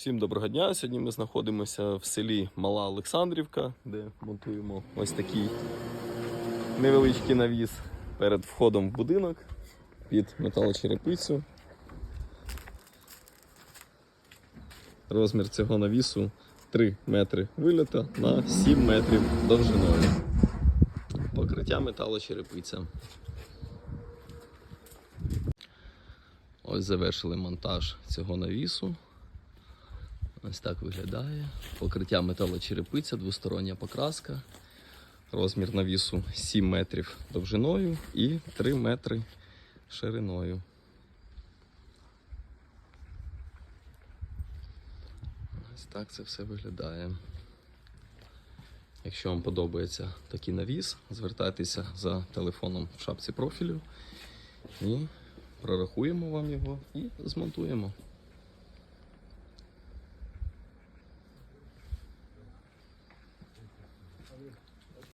Всім доброго дня. Сьогодні ми знаходимося в селі Мала Олександрівка, де монтуємо ось такий невеличкий навіс перед входом в будинок під металочерепицю. Розмір цього навісу 3 метри виліта на 7 метрів довжиною. Покриття металочерепиця. Ось завершили монтаж цього навісу. Ось так виглядає. Покриття металочерепиця, двостороння покраска. Розмір навісу 7 метрів довжиною і 3 метри шириною. Ось так це все виглядає. Якщо вам подобається такий навіс, звертайтеся за телефоном в шапці профілю і прорахуємо вам його і змонтуємо. Yeah.